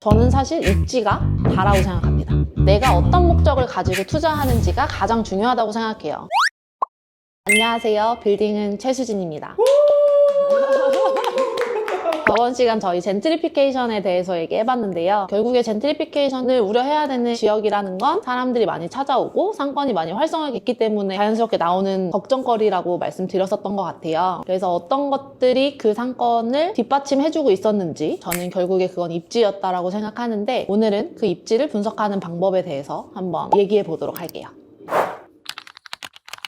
저는 사실 입지가 다라고 생각합니다. 내가 어떤 목적을 가지고 투자하는지가 가장 중요하다고 생각해요. 안녕하세요. 빌딩은 최수진입니다. 저번 시간 저희 젠트리피케이션에 대해서 얘기해봤는데요. 결국에 젠트리피케이션을 우려해야 되는 지역이라는 건 사람들이 많이 찾아오고 상권이 많이 활성화됐기 때문에 자연스럽게 나오는 걱정거리라고 말씀드렸었던 것 같아요. 그래서 어떤 것들이 그 상권을 뒷받침해주고 있었는지 저는 결국에 그건 입지였다라고 생각하는데 오늘은 그 입지를 분석하는 방법에 대해서 한번 얘기해 보도록 할게요.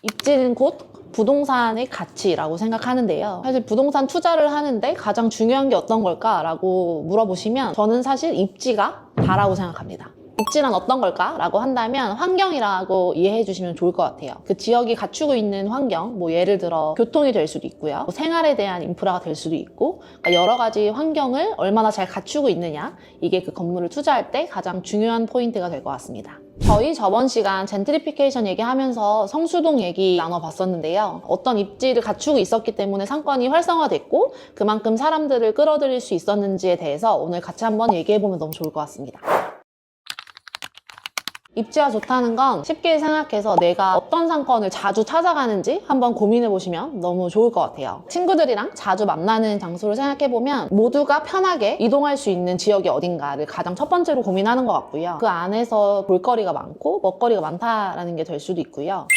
입지는 곧 부동산의 가치라고 생각하는데요. 사실 부동산 투자를 하는데 가장 중요한 게 어떤 걸까라고 물어보시면 저는 사실 입지가 다라고 생각합니다. 입지란 어떤 걸까? 라고 한다면 환경이라고 이해해 주시면 좋을 것 같아요. 그 지역이 갖추고 있는 환경, 뭐 예를 들어 교통이 될 수도 있고요. 뭐 생활에 대한 인프라가 될 수도 있고, 그러니까 여러 가지 환경을 얼마나 잘 갖추고 있느냐, 이게 그 건물을 투자할 때 가장 중요한 포인트가 될 것 같습니다. 저희 저번 시간 젠트리피케이션 얘기하면서 성수동 얘기 나눠봤었는데요. 어떤 입지를 갖추고 있었기 때문에 상권이 활성화됐고 그만큼 사람들을 끌어들일 수 있었는지에 대해서 오늘 같이 한번 얘기해보면 너무 좋을 것 같습니다. 입지가 좋다는 건 쉽게 생각해서 내가 어떤 상권을 자주 찾아가는지 한번 고민해 보시면 너무 좋을 것 같아요. 친구들이랑 자주 만나는 장소를 생각해 보면 모두가 편하게 이동할 수 있는 지역이 어딘가를 가장 첫 번째로 고민하는 것 같고요. 그 안에서 볼거리가 많고 먹거리가 많다라는 게 될 수도 있고요.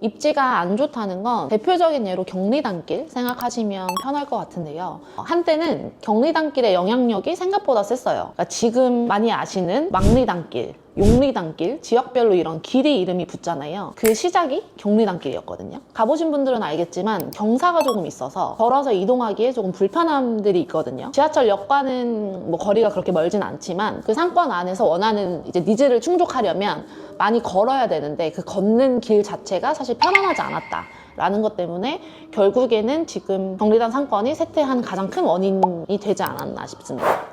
입지가 안 좋다는 건 대표적인 예로 경리단길 생각하시면 편할 것 같은데요. 한때는 경리단길의 영향력이 생각보다 셌어요. 그러니까 지금 많이 아시는 망리단길, 용리단길, 지역별로 이런 길이 이름이 붙잖아요. 그 시작이 경리단길이었거든요. 가보신 분들은 알겠지만 경사가 조금 있어서 걸어서 이동하기에 조금 불편함들이 있거든요. 지하철역과는 뭐 거리가 그렇게 멀진 않지만 그 상권 안에서 원하는 이제 니즈를 충족하려면 많이 걸어야 되는데 그 걷는 길 자체가 사실 편안하지 않았다. 라는 것 때문에 결국에는 지금 경리단 상권이 쇠퇴한 가장 큰 원인이 되지 않았나 싶습니다.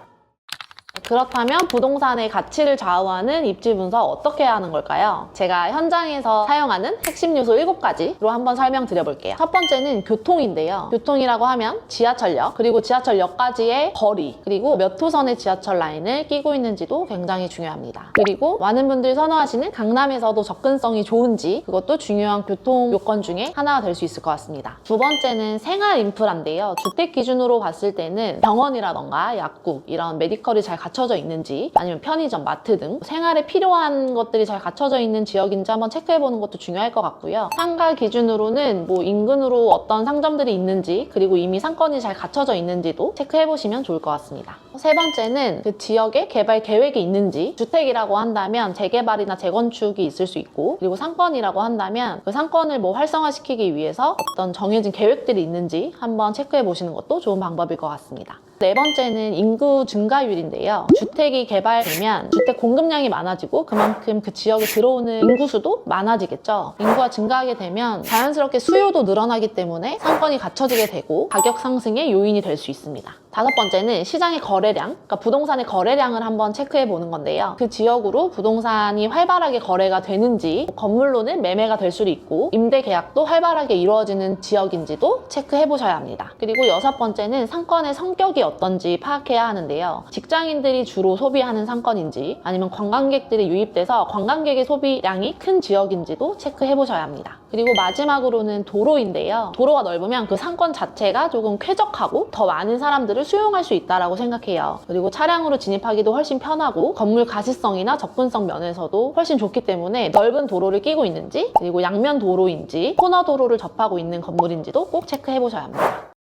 그렇다면 부동산의 가치를 좌우하는 입지 분석 어떻게 하는 걸까요? 제가 현장에서 사용하는 핵심 요소 7가지로 한번 설명드려 볼게요. 첫 번째는 교통인데요. 교통이라고 하면 지하철역, 그리고 지하철역까지의 거리, 그리고 몇 호선의 지하철 라인을 끼고 있는지도 굉장히 중요합니다. 그리고 많은 분들이 선호하시는 강남에서도 접근성이 좋은지 그것도 중요한 교통 요건 중에 하나가 될 수 있을 것 같습니다. 두 번째는 생활 인프라인데요. 주택 기준으로 봤을 때는 병원이라던가 약국, 이런 메디컬이 잘 갖춰 져 있는지 아니면 편의점, 마트 등 생활에 필요한 것들이 잘 갖춰져 있는 지역인지 한번 체크해 보는 것도 중요할 것 같고요. 상가 기준으로는 뭐 인근으로 어떤 상점들이 있는지 그리고 이미 상권이 잘 갖춰져 있는지도 체크해 보시면 좋을 것 같습니다. 세 번째는 그 지역에 개발 계획이 있는지 주택이라고 한다면 재개발이나 재건축이 있을 수 있고 그리고 상권이라고 한다면 그 상권을 뭐 활성화시키기 위해서 어떤 정해진 계획들이 있는지 한번 체크해 보시는 것도 좋은 방법일 것 같습니다. 네 번째는 인구 증가율인데요. 주택이 개발되면 주택 공급량이 많아지고 그만큼 그 지역에 들어오는 인구 수도 많아지겠죠. 인구가 증가하게 되면 자연스럽게 수요도 늘어나기 때문에 상권이 갖춰지게 되고 가격 상승의 요인이 될 수 있습니다. 다섯 번째는 시장의 거래량, 그러니까 부동산의 거래량을 한번 체크해 보는 건데요. 그 지역으로 부동산이 활발하게 거래가 되는지, 건물로는 매매가 될 수도 있고, 임대 계약도 활발하게 이루어지는 지역인지도 체크해 보셔야 합니다. 그리고 여섯 번째는 상권의 성격이 어떤지 파악해야 하는데요. 직장인들이 주로 소비하는 상권인지, 아니면 관광객들이 유입돼서 관광객의 소비량이 큰 지역인지도 체크해 보셔야 합니다. 그리고 마지막으로는 도로인데요. 도로가 넓으면 그 상권 자체가 조금 쾌적하고 더 많은 사람들을 수용할 수 있다라고 생각해요. 그리고 차량으로 진입하기도 훨씬 편하고 건물 가시성이나 접근성 면에서도 훨씬 좋기 때문에 넓은 도로를 끼고 있는지 그리고 양면 도로인지 코너 도로를 접하고 있는 건물인지도 꼭 체크해 보셔야 합니다.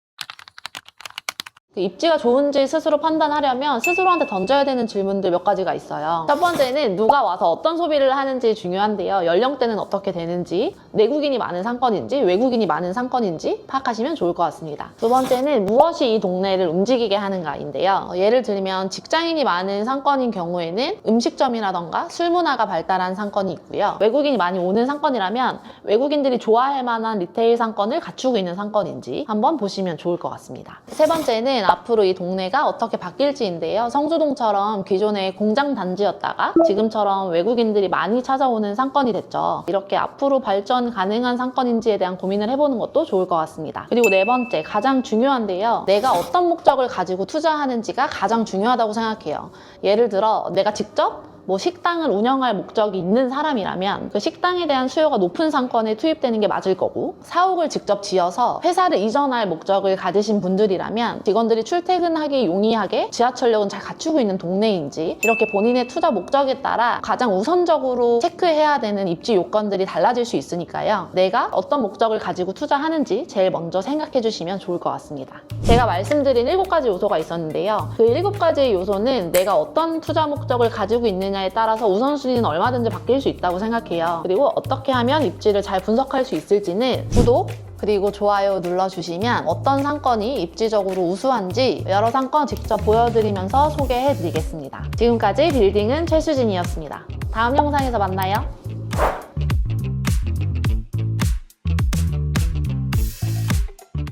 그 입지가 좋은지 스스로 판단하려면 스스로한테 던져야 되는 질문들 몇 가지가 있어요. 첫 번째는 누가 와서 어떤 소비를 하는지 중요한데요. 연령대는 어떻게 되는지, 내국인이 많은 상권인지, 외국인이 많은 상권인지 파악하시면 좋을 것 같습니다. 두 번째는 무엇이 이 동네를 움직이게 하는가인데요. 예를 들면 직장인이 많은 상권인 경우에는 음식점이라던가 술 문화가 발달한 상권이 있고요. 외국인이 많이 오는 상권이라면 외국인들이 좋아할 만한 리테일 상권을 갖추고 있는 상권인지 한번 보시면 좋을 것 같습니다. 세 번째는 된 앞으로 이 동네가 어떻게 바뀔지인데요. 성수동처럼 기존에 공장 단지였다가 지금처럼 외국인들이 많이 찾아오는 상권이 됐죠. 이렇게 앞으로 발전 가능한 상권인지에 대한 고민을 해보는 것도 좋을 것 같습니다. 그리고 네 번째, 가장 중요한데요. 내가 어떤 목적을 가지고 투자하는지가 가장 중요하다고 생각해요. 예를 들어, 내가 직접 뭐 식당을 운영할 목적이 있는 사람이라면 그 식당에 대한 수요가 높은 상권에 투입되는 게 맞을 거고 사옥을 직접 지어서 회사를 이전할 목적을 가지신 분들이라면 직원들이 출퇴근하기 용이하게 지하철역은 잘 갖추고 있는 동네인지 이렇게 본인의 투자 목적에 따라 가장 우선적으로 체크해야 되는 입지 요건들이 달라질 수 있으니까요. 내가 어떤 목적을 가지고 투자하는지 제일 먼저 생각해 주시면 좋을 것 같습니다. 제가 말씀드린 일곱 가지 요소가 있었는데요. 그 일곱 가지의 요소는 내가 어떤 투자 목적을 가지고 있 느냐에 따라서 우선순위는 얼마든지 바뀔 수 있다고 생각해요. 그리고 어떻게 하면 입지를 잘 분석할 수 있을지는 구독, 그리고 좋아요 눌러주시면 어떤 상권이 입지적으로 우수한지 여러 상권 직접 보여드리면서 소개해드리겠습니다. 지금까지 빌딩은 최수진이었습니다. 다음 영상에서 만나요.